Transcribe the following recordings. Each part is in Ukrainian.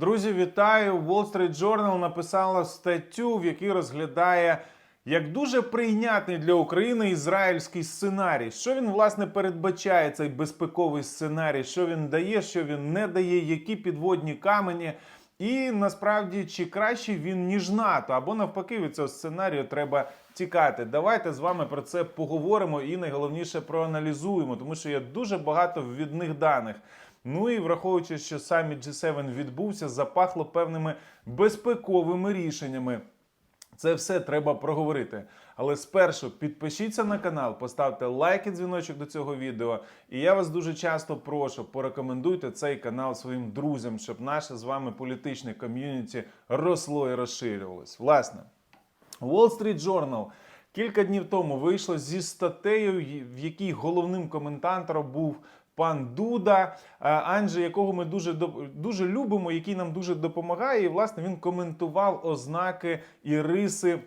Друзі, вітаю! Wall Street Journal написала статтю, в якій розглядає як дуже прийнятний для України ізраїльський сценарій. Що він власне передбачає цей безпековий сценарій? Що він дає, що він не дає, які підводні камені. І насправді чи краще він ніж НАТО, або навпаки від цього сценарію треба тікати. Давайте з вами про це поговоримо і найголовніше проаналізуємо, тому що є дуже багато ввідних даних. Ну і враховуючи, що саміт G7 відбувся, запахло певними безпековими рішеннями. Це все треба проговорити. Але спершу підпишіться на канал, поставте лайк і дзвіночок до цього відео. І я вас дуже часто прошу, порекомендуйте цей канал своїм друзям, щоб наше з вами політичне ком'юніті росло і розширювалось. Власне, Wall Street Journal кілька днів тому вийшло зі статтею, в якій головним коментатором був пан Дуда, е, Анджей, якого ми дуже дуже любимо, який нам дуже допомагає. І власне він коментував ознаки і риси.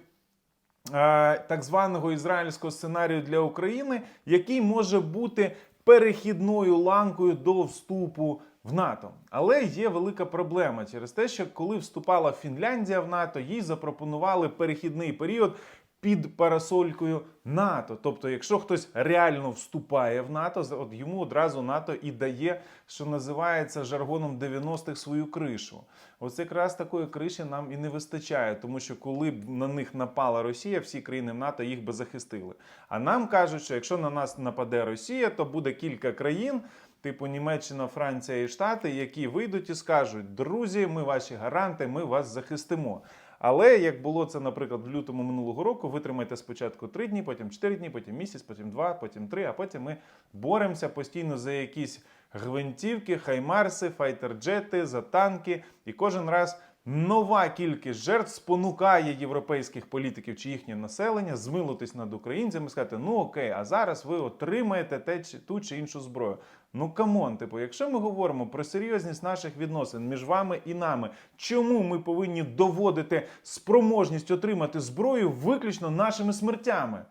е, Так званого ізраїльського сценарію для України, який може бути перехідною ланкою до вступу в НАТО. Але є велика проблема через те, що коли вступала Фінляндія в НАТО, їй запропонували перехідний період під парасолькою НАТО. Тобто, якщо хтось реально вступає в НАТО, от йому одразу НАТО і дає, що називається жаргоном 90-х свою кришу. Ось якраз такої криші нам і не вистачає, тому що коли б на них напала Росія, всі країни НАТО їх би захистили. А нам кажуть, що якщо на нас нападе Росія, то буде кілька країн. Типу Німеччина, Франція і Штати, які вийдуть і скажуть: друзі, ми ваші гаранти, ми вас захистимо. Але як було це, наприклад, в лютому минулого року, витримайте спочатку три дні, потім чотири дні, потім місяць, потім два, потім три, а потім ми боремося постійно за якісь гвинтівки, хаймарси, файтерджети, за танки. І кожен раз нова кількість жертв спонукає європейських політиків чи їхнє населення змилитись над українцями і сказати: ну окей, а зараз ви отримаєте те чи ту чи іншу зброю. Ну камон, типу, якщо ми говоримо про серйозність наших відносин між вами і нами, чому ми повинні доводити спроможність отримати зброю виключно нашими смертями?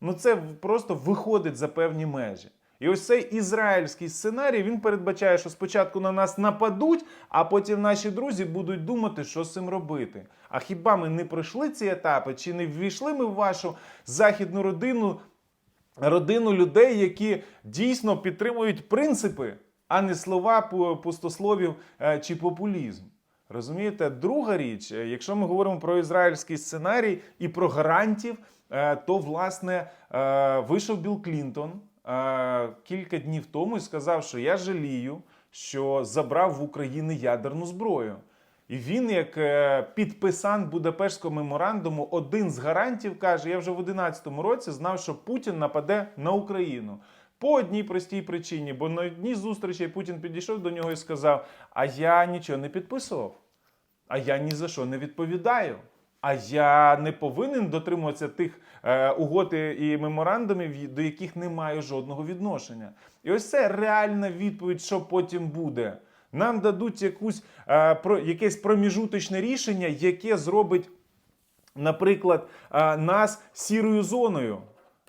Ну це просто виходить за певні межі. І ось цей ізраїльський сценарій він передбачає, що спочатку на нас нападуть, а потім наші друзі будуть думати, що з цим робити. А хіба ми не пройшли ці етапи? Чи не ввійшли ми в вашу західну родину, родину людей, які дійсно підтримують принципи, а не слова пу- пустословів е, чи популізм? Розумієте, друга річ, е, якщо ми говоримо про ізраїльський сценарій і про гарантів, е, то власне вийшов Білл Клінтон кілька днів тому і сказав, що я жалію, що забрав в України ядерну зброю. І він, як е, підписант Будапештського меморандуму, один з гарантів каже: я вже в 2011 році знав, що Путін нападе на Україну. По одній простій причині, бо на одній зустрічі Путін підійшов до нього і сказав: А я нічого не підписував, а я ні за що не відповідаю. А я не повинен дотримуватися тих е, угод і меморандумів, до яких не маю жодного відношення. І ось це реальна відповідь, що потім буде. Нам дадуть якусь, е, про, якесь проміжуточне рішення, яке зробить, наприклад, е, нас сірою зоною.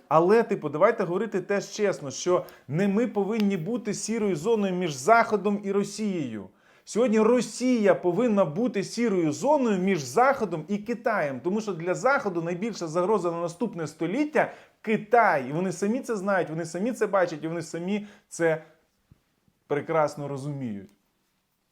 Але, типу, давайте говорити теж чесно, що не ми повинні бути сірою зоною між Заходом і Росією. Сьогодні Росія повинна бути сірою зоною між Заходом і Китаєм, тому що для Заходу найбільша загроза на наступне століття Китай. І вони самі це знають, вони самі це бачать, і вони самі це прекрасно розуміють.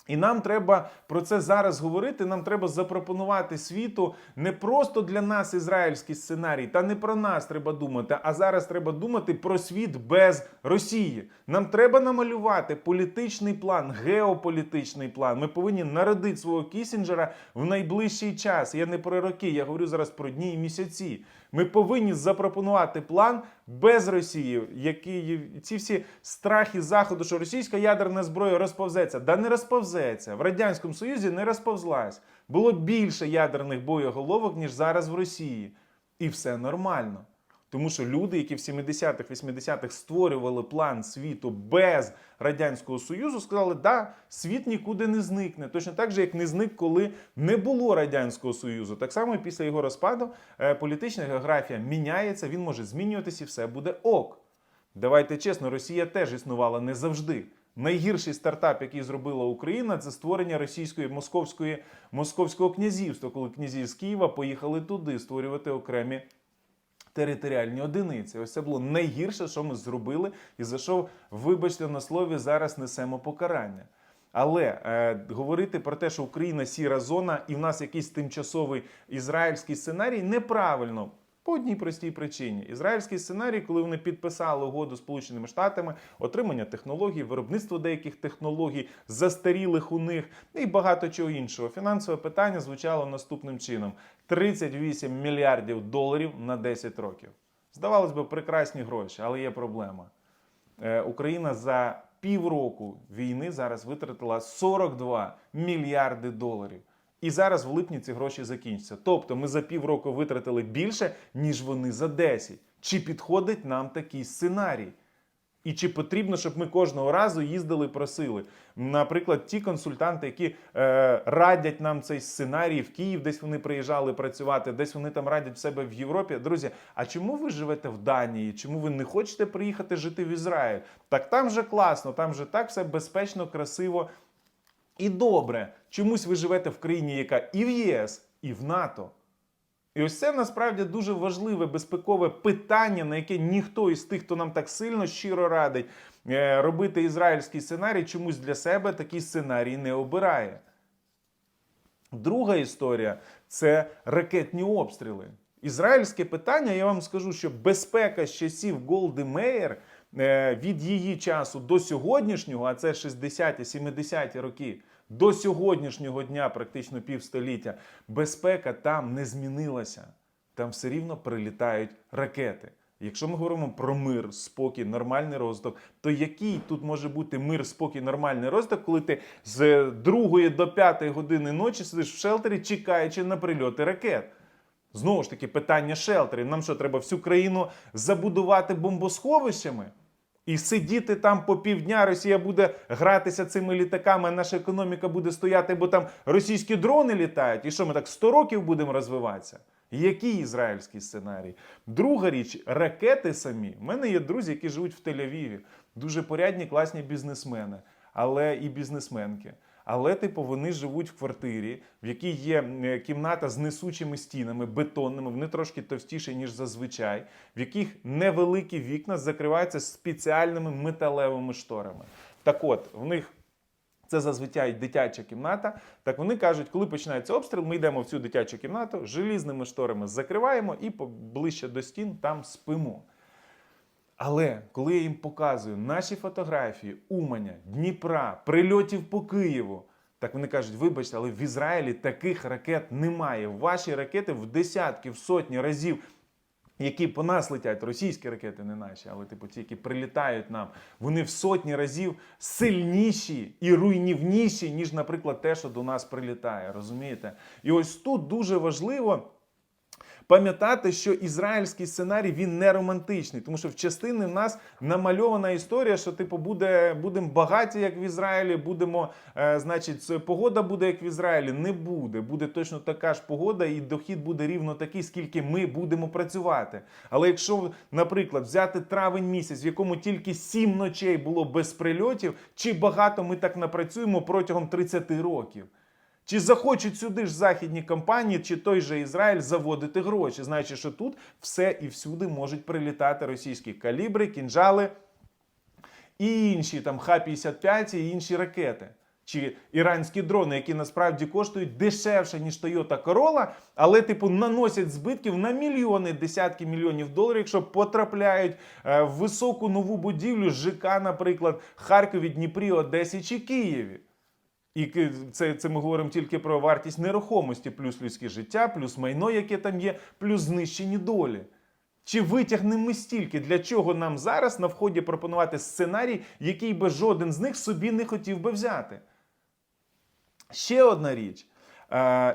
І нам треба про це зараз говорити. Нам треба запропонувати світу не просто для нас ізраїльський сценарій, та не про нас треба думати. А зараз треба думати про світ без Росії. Нам треба намалювати політичний план, геополітичний план. Ми повинні народити свого Кісінджера в найближчий час. Я не про роки, я говорю зараз про дні і місяці. Ми повинні запропонувати план без Росії, які ці всі страхи заходу, що російська ядерна зброя розповзеться. Да не розповзеться. В радянському Союзі не розповзлась. Було більше ядерних боєголовок ніж зараз в Росії, і все нормально. Тому що люди, які в 70-х, 80-х створювали план світу без Радянського Союзу, сказали, да, світ нікуди не зникне. Точно так же, як не зник, коли не було Радянського Союзу. Так само і після його розпаду е, політична географія міняється, він може змінюватися і все буде ок. Давайте чесно, Росія теж існувала не завжди. Найгірший стартап, який зробила Україна, це створення російської московської московського князівства, коли князі з Києва поїхали туди створювати окремі територіальні одиниці. Ось це було найгірше, що ми зробили, і за що, вибачте, на слові зараз несемо покарання. Але е, говорити про те, що Україна сіра зона і в нас якийсь тимчасовий ізраїльський сценарій, неправильно. По одній простій причині. Ізраїльський сценарій, коли вони підписали угоду Сполученими Штатами, отримання технологій, виробництво деяких технологій, застарілих у них і багато чого іншого. Фінансове питання звучало наступним чином: 38 мільярдів доларів на 10 років. Здавалось би, прекрасні гроші, але є проблема. Е, Україна за півроку війни зараз витратила 42 мільярди доларів. І зараз в липні ці гроші закінчаться. Тобто ми за півроку витратили більше, ніж вони за 10. Чи підходить нам такий сценарій? І чи потрібно, щоб ми кожного разу їздили, просили? Наприклад, ті консультанти, які е, радять нам цей сценарій в Київ, десь вони приїжджали працювати, десь вони там радять в себе в Європі. Друзі, а чому ви живете в Данії? Чому ви не хочете приїхати жити в Ізраїль? Так там же класно, там же так все безпечно, красиво і добре. Чомусь ви живете в країні, яка і в ЄС, і в НАТО. І ось це насправді дуже важливе безпекове питання, на яке ніхто із тих, хто нам так сильно щиро радить е, робити ізраїльський сценарій, чомусь для себе такий сценарій не обирає. Друга історія це ракетні обстріли. Ізраїльське питання, я вам скажу, що безпека з часів Голди Меєр е, від її часу до сьогоднішнього, а це 60-ті, 70-ті роки, до сьогоднішнього дня, практично півстоліття, безпека там не змінилася. Там все рівно прилітають ракети. Якщо ми говоримо про мир, спокій, нормальний розвиток, то який тут може бути мир, спокій, нормальний розвиток, коли ти з 2 до 5 години ночі сидиш в шелтері, чекаючи на прильоти ракет? Знову ж таки, питання шелтерів. Нам що, треба всю країну забудувати бомбосховищами? І сидіти там по півдня, Росія буде гратися цими літаками, а наша економіка буде стояти, бо там російські дрони літають. І що ми так 100 років будемо розвиватися? Який ізраїльський сценарій? Друга річ, ракети самі. У мене є друзі, які живуть в Тель-Авіві. Дуже порядні, класні бізнесмени, але і бізнесменки. Але, типу, вони живуть в квартирі, в якій є е, кімната з несучими стінами, бетонними, вони трошки товстіші, ніж зазвичай, в яких невеликі вікна закриваються спеціальними металевими шторами. Так от, в них це зазвичай дитяча кімната. Так вони кажуть, коли починається обстріл, ми йдемо в цю дитячу кімнату, желізними шторами закриваємо і ближче до стін там спимо. Але коли я їм показую наші фотографії Уманя, Дніпра, прильотів по Києву, так вони кажуть: вибачте, але в Ізраїлі таких ракет немає. Ваші ракети в десятки, в сотні разів. Які по нас летять, російські ракети не наші, але типу ті, які прилітають нам, вони в сотні разів сильніші і руйнівніші, ніж, наприклад, те, що до нас прилітає. Розумієте? І ось тут дуже важливо пам'ятати, що ізраїльський сценарій він не романтичний, тому що в частини в нас намальована історія, що типу буде будемо багаті, як в Ізраїлі, будемо, е, значить, погода буде як в Ізраїлі. Не буде. Буде точно така ж погода, і дохід буде рівно такий, скільки ми будемо працювати. Але якщо, наприклад, взяти травень місяць, в якому тільки сім ночей було без прильотів, чи багато ми так напрацюємо протягом 30 років? Чи захочуть сюди ж західні компанії, чи той же Ізраїль заводити гроші, знаючи, що тут все і всюди можуть прилітати російські калібри, кінжали і інші там Х-55 і інші ракети. Чи іранські дрони, які насправді коштують дешевше, ніж Toyota Corolla, але, типу, наносять збитків на мільйони, десятки мільйонів доларів, якщо потрапляють е, в високу нову будівлю ЖК, наприклад, Харкові, Дніпрі, Одесі чи Києві. І це, це ми говоримо тільки про вартість нерухомості, плюс людське життя, плюс майно, яке там є, плюс знищені долі. Чи витягнемо ми стільки? Для чого нам зараз на вході пропонувати сценарій, який би жоден з них собі не хотів би взяти? Ще одна річ.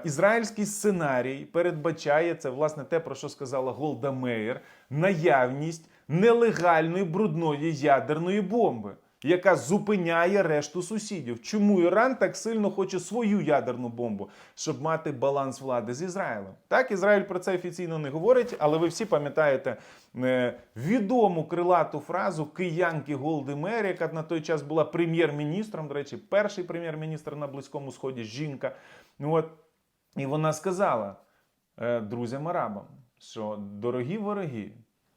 Ізраїльський сценарій передбачає це, власне, те, про що сказала Голда Меєр, наявність нелегальної брудної ядерної бомби. Яка зупиняє решту сусідів. Чому Іран так сильно хоче свою ядерну бомбу, щоб мати баланс влади з Ізраїлем? Так, Ізраїль про це офіційно не говорить, але ви всі пам'ятаєте е, відому крилату фразу киянки Голди Мер, яка на той час була прем'єр-міністром. До речі, перший прем'єр-міністр на Близькому Сході жінка. Ну От, і вона сказала е, друзям арабам, що дорогі вороги,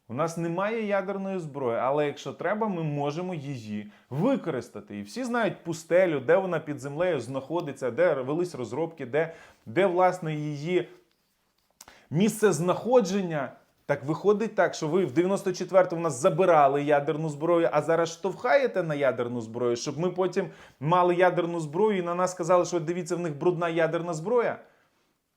у нас немає ядерної зброї, але якщо треба, ми можемо її використати. І всі знають пустелю, де вона під землею знаходиться, де велись розробки, де, де власне її місце знаходження. Так виходить так, що ви в 94-му нас забирали ядерну зброю, а зараз штовхаєте на ядерну зброю, щоб ми потім мали ядерну зброю і на нас сказали, що дивіться, в них брудна ядерна зброя.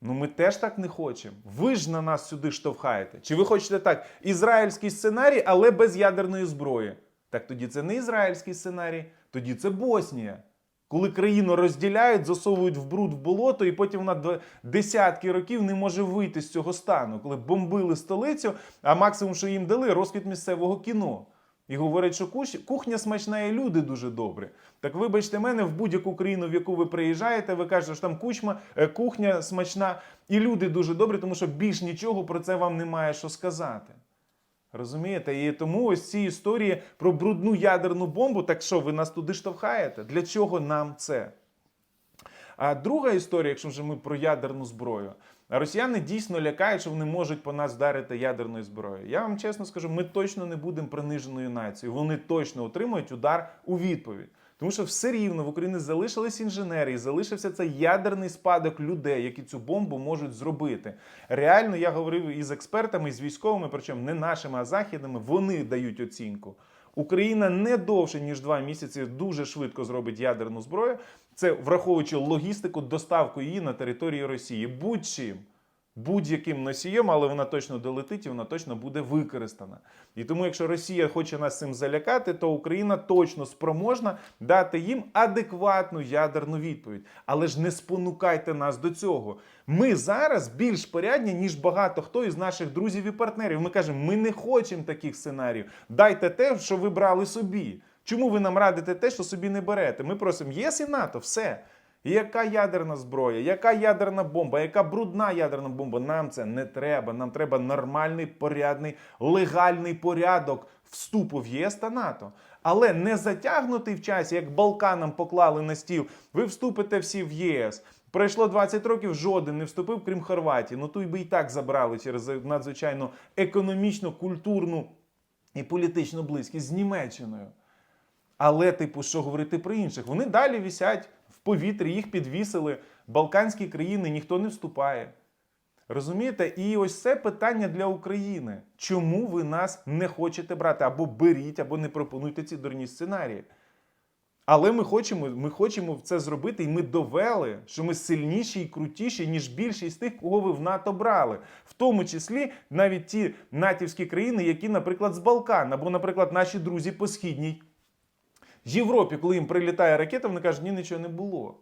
Ну, ми теж так не хочемо. Ви ж на нас сюди штовхаєте. Чи ви хочете так? Ізраїльський сценарій, але без ядерної зброї. Так тоді це не ізраїльський сценарій, тоді це Боснія. Коли країну розділяють, засовують в бруд в болото, і потім вона десятки років не може вийти з цього стану, коли бомбили столицю, а максимум, що їм дали, розквіт місцевого кіно. І говорять, що кухня смачна і люди дуже добрі. Так вибачте мене, в будь-яку країну, в яку ви приїжджаєте, ви кажете, що там кучма, е, кухня смачна, і люди дуже добрі, тому що більш нічого про це вам немає що сказати. Розумієте? І тому ось ці історії про брудну ядерну бомбу, так що ви нас туди штовхаєте? Для чого нам це? А друга історія, якщо вже ми про ядерну зброю, росіяни дійсно лякають, що вони можуть по нас вдарити ядерною зброєю. Я вам чесно скажу, ми точно не будемо приниженою нацією. Вони точно отримують удар у відповідь. Тому що все рівно в Україні залишились інженери, і залишився цей ядерний спадок людей, які цю бомбу можуть зробити. Реально, я говорив із експертами, і з військовими, причому не нашими, а західними, вони дають оцінку. Україна не довше ніж два місяці дуже швидко зробить ядерну зброю. Це враховуючи логістику, доставку її на території Росії. Будь-чим, будь-яким носієм, але вона точно долетить і вона точно буде використана. І тому, якщо Росія хоче нас цим залякати, то Україна точно спроможна дати їм адекватну ядерну відповідь. Але ж не спонукайте нас до цього. Ми зараз більш порядні, ніж багато хто із наших друзів і партнерів. Ми кажемо, ми не хочемо таких сценаріїв. Дайте те, що ви брали собі. Чому ви нам радите те, що собі не берете? Ми просимо ЄС і НАТО, все. Яка ядерна зброя, яка ядерна бомба, яка брудна ядерна бомба? Нам це не треба. Нам треба нормальний, порядний, легальний порядок вступу в ЄС та НАТО. Але не затягнутий в часі, як Балканам поклали на стіл. Ви вступите всі в ЄС. Пройшло 20 років, жоден не вступив, крім Хорватії. Ну то й би і так забрали через надзвичайно економічну, культурну і політичну близькість з Німеччиною. Але, типу, що говорити про інших? Вони далі вісять повітрі, їх підвісили. Балканські країни ніхто не вступає. Розумієте? І ось це питання для України. Чому ви нас не хочете брати? Або беріть, або не пропонуйте ці дурні сценарії. Але ми хочемо, ми хочемо це зробити, і ми довели, що ми сильніші і крутіші, ніж більшість тих, кого ви в НАТО брали. В тому числі навіть ті натівські країни, які, наприклад, з Балкан, або, наприклад, наші друзі по східній Європі, коли їм прилітає ракета, вони кажуть, ні, нічого не було.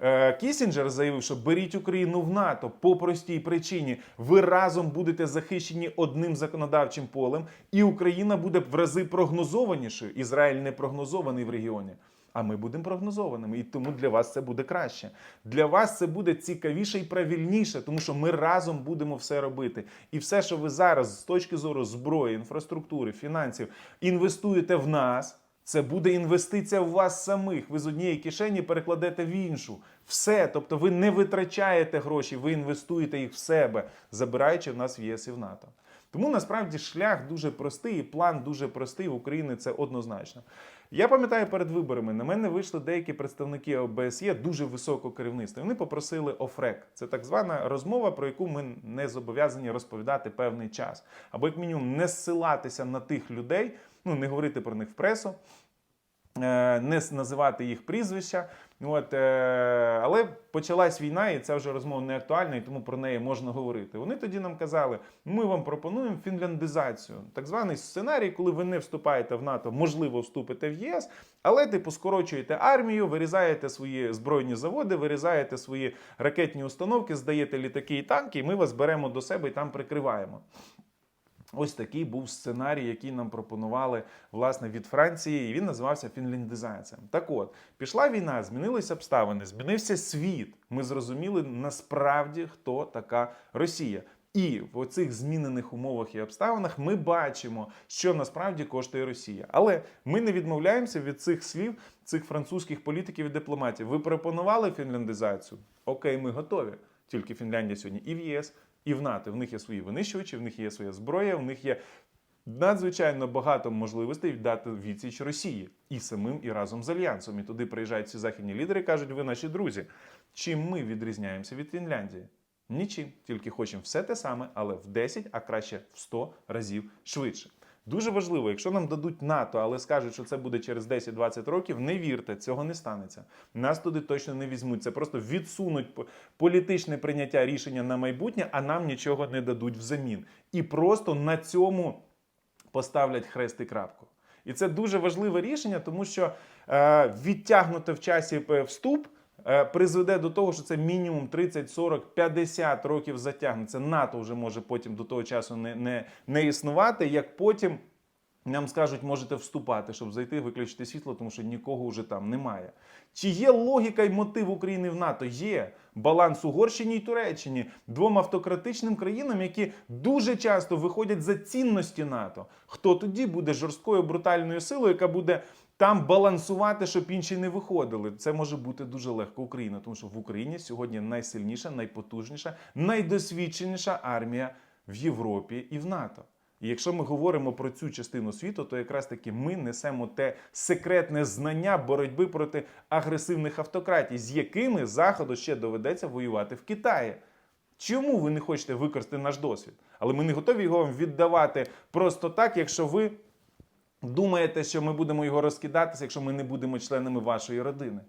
Е, Кісінджер заявив, що беріть Україну в НАТО по простій причині. Ви разом будете захищені одним законодавчим полем, і Україна буде в рази прогнозованішою. Ізраїль не прогнозований в регіоні. А ми будемо прогнозованими, і тому для вас це буде краще. Для вас це буде цікавіше і правильніше, тому що ми разом будемо все робити. І все, що ви зараз з точки зору зброї, інфраструктури, фінансів інвестуєте в нас. Це буде інвестиція в вас самих. Ви з однієї кишені перекладете в іншу. Все. Тобто ви не витрачаєте гроші, ви інвестуєте їх в себе, забираючи в нас в ЄС і в НАТО. Тому насправді шлях дуже простий, і план дуже простий в Україні це однозначно. Я пам'ятаю перед виборами на мене вийшли деякі представники ОБСЄ дуже високого керівництва. Вони попросили ОФРЕК. Це так звана розмова, про яку ми не зобов'язані розповідати певний час, або як мінімум не ссилатися на тих людей, ну не говорити про них в пресу. е, Не називати їх прізвища, от, е, але почалась війна, і ця вже розмова не актуальна, і тому про неї можна говорити. Вони тоді нам казали: ми вам пропонуємо фінляндизацію, так званий сценарій, коли ви не вступаєте в НАТО, можливо, вступите в ЄС, але типу скорочуєте армію, вирізаєте свої збройні заводи, вирізаєте свої ракетні установки, здаєте літаки і танки, і ми вас беремо до себе і там прикриваємо. Ось такий був сценарій, який нам пропонували власне від Франції, і він називався фінляндизація. Так от, пішла війна, змінилися обставини, змінився світ. Ми зрозуміли насправді, хто така Росія. І в оцих змінених умовах і обставинах ми бачимо, що насправді коштує Росія. Але ми не відмовляємося від цих слів, цих французьких політиків і дипломатів. Ви пропонували фінляндизацію? Окей, ми готові. Тільки Фінляндія сьогодні і в ЄС, і в НАТО. В них є свої винищувачі, в них є своя зброя, в них є надзвичайно багато можливостей дати відсіч Росії і самим, і разом з альянсом. І туди приїжджають ці західні лідери і кажуть, ви наші друзі. Чим ми відрізняємося від Фінляндії? Нічим, тільки хочемо все те саме, але в 10, а краще в 100 разів швидше. Дуже важливо, якщо нам дадуть НАТО, але скажуть, що це буде через 10-20 років, не вірте, цього не станеться. Нас туди точно не візьмуть. Це просто відсунуть політичне прийняття рішення на майбутнє, а нам нічого не дадуть взамін. І просто на цьому поставлять хрест і крапку. І це дуже важливе рішення, тому що е, відтягнути в часі е, вступ призведе до того, що це мінімум 30, 40, 50 років затягнеться. НАТО вже може потім до того часу не, не, не існувати, як потім. Нам скажуть, можете вступати, щоб зайти, виключити світло, тому що нікого вже там немає. Чи є логіка і мотив України в НАТО? Є баланс Угорщині і Туреччині, двом автократичним країнам, які дуже часто виходять за цінності НАТО. Хто тоді буде жорсткою брутальною силою, яка буде там балансувати, щоб інші не виходили? Це може бути дуже легко Україна, тому що в Україні сьогодні найсильніша, найпотужніша, найдосвідченіша армія в Європі і в НАТО. І якщо ми говоримо про цю частину світу, то якраз таки ми несемо те секретне знання боротьби проти агресивних автократій, з якими Заходу ще доведеться воювати в Китаї. Чому ви не хочете використати наш досвід? Але ми не готові його вам віддавати просто так, якщо ви думаєте, що ми будемо його розкидатися, якщо ми не будемо членами вашої родини.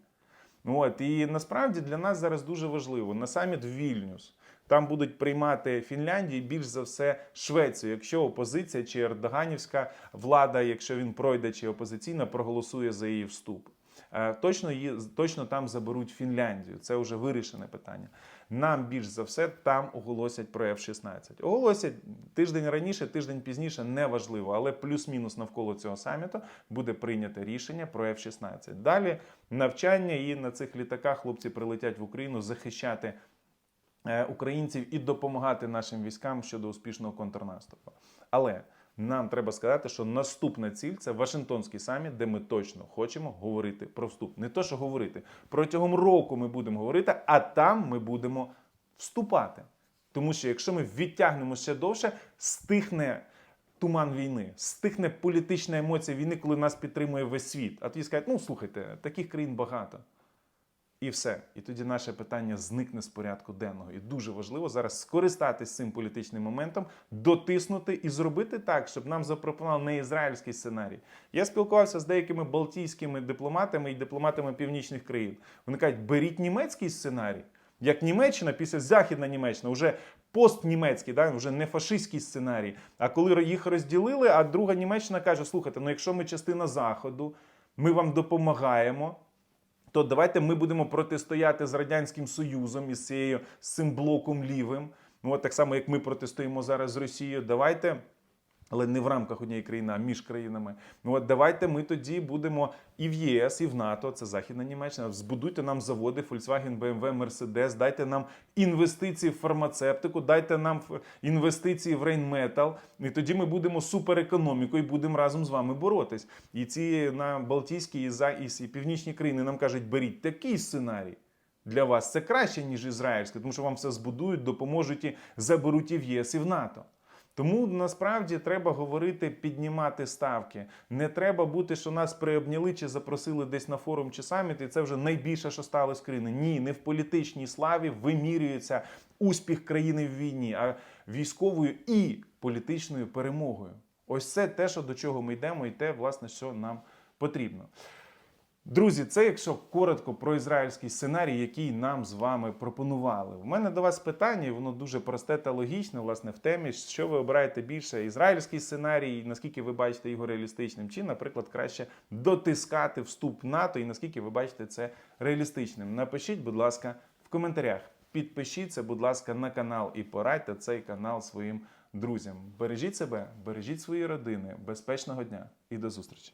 От і насправді для нас зараз дуже важливо на саміт в Вільнюс. Там будуть приймати Фінляндію, і більш за все Швецію, якщо опозиція чи ердоганівська влада, якщо він пройде чи опозиційна, проголосує за її вступ. Е, Точно точно там заберуть Фінляндію. Це вже вирішене питання. Нам більш за все там оголосять про F-16. Оголосять тиждень раніше, тиждень пізніше, неважливо, але плюс-мінус навколо цього саміту буде прийнято рішення про F-16. Далі навчання і на цих літаках хлопці прилетять в Україну захищати е, українців і допомагати нашим військам щодо успішного контрнаступу. Але нам треба сказати, що наступна ціль це Вашингтонський саміт, де ми точно хочемо говорити про вступ. Не то, що говорити. Протягом року ми будемо говорити, а там ми будемо вступати. Тому що якщо ми відтягнемо ще довше, стихне туман війни, стихне політична емоція війни, коли нас підтримує весь світ. А тоді скажуть, ну слухайте, таких країн багато. І все. І тоді наше питання зникне з порядку денного. І дуже важливо зараз скористатись цим політичним моментом, дотиснути і зробити так, щоб нам запропонував не ізраїльський сценарій. Я спілкувався з деякими балтійськими дипломатами і дипломатами північних країн. Вони кажуть, беріть німецький сценарій. Як Німеччина після Західна Німеччина, вже постнімецький, да, вже не фашистський сценарій. А коли їх розділили, а друга Німеччина каже: слухайте, ну якщо ми частина Заходу, ми вам допомагаємо то давайте ми будемо протистояти з Радянським Союзом із цією, з цим блоком лівим. Ну, от так само, як ми протистоїмо зараз з Росією. Давайте. Але не в рамках однієї країни, а між країнами. Ну от давайте ми тоді будемо і в ЄС, і в НАТО. Це Західна Німеччина. Збудуйте нам заводи Volkswagen, BMW, Mercedes, дайте нам інвестиції в фармацевтику, дайте нам інвестиції в Рейнметал. І тоді ми будемо суперекономікою і будемо разом з вами боротись. І ці на Балтійські і, за, і, північні країни нам кажуть, беріть такий сценарій. Для вас це краще, ніж ізраїльський, тому що вам все збудують, допоможуть і заберуть і в ЄС, і в НАТО. Тому насправді треба говорити, піднімати ставки. Не треба бути, що нас приобняли чи запросили десь на форум чи саміт, і це вже найбільше, що сталося з країни. Ні, не в політичній славі вимірюється успіх країни в війні, а військовою і політичною перемогою. Ось це те, що до чого ми йдемо, і те, власне, що нам потрібно. Друзі, це якщо коротко про ізраїльський сценарій, який нам з вами пропонували. У мене до вас питання, і воно дуже просте та логічне, власне, в темі, що ви обираєте більше ізраїльський сценарій, наскільки ви бачите його реалістичним, чи, наприклад, краще дотискати вступ НАТО, і наскільки ви бачите це реалістичним. Напишіть, будь ласка, в коментарях. Підпишіться, будь ласка, на канал і порадьте цей канал своїм друзям. Бережіть себе, бережіть свої родини. Безпечного дня і до зустрічі.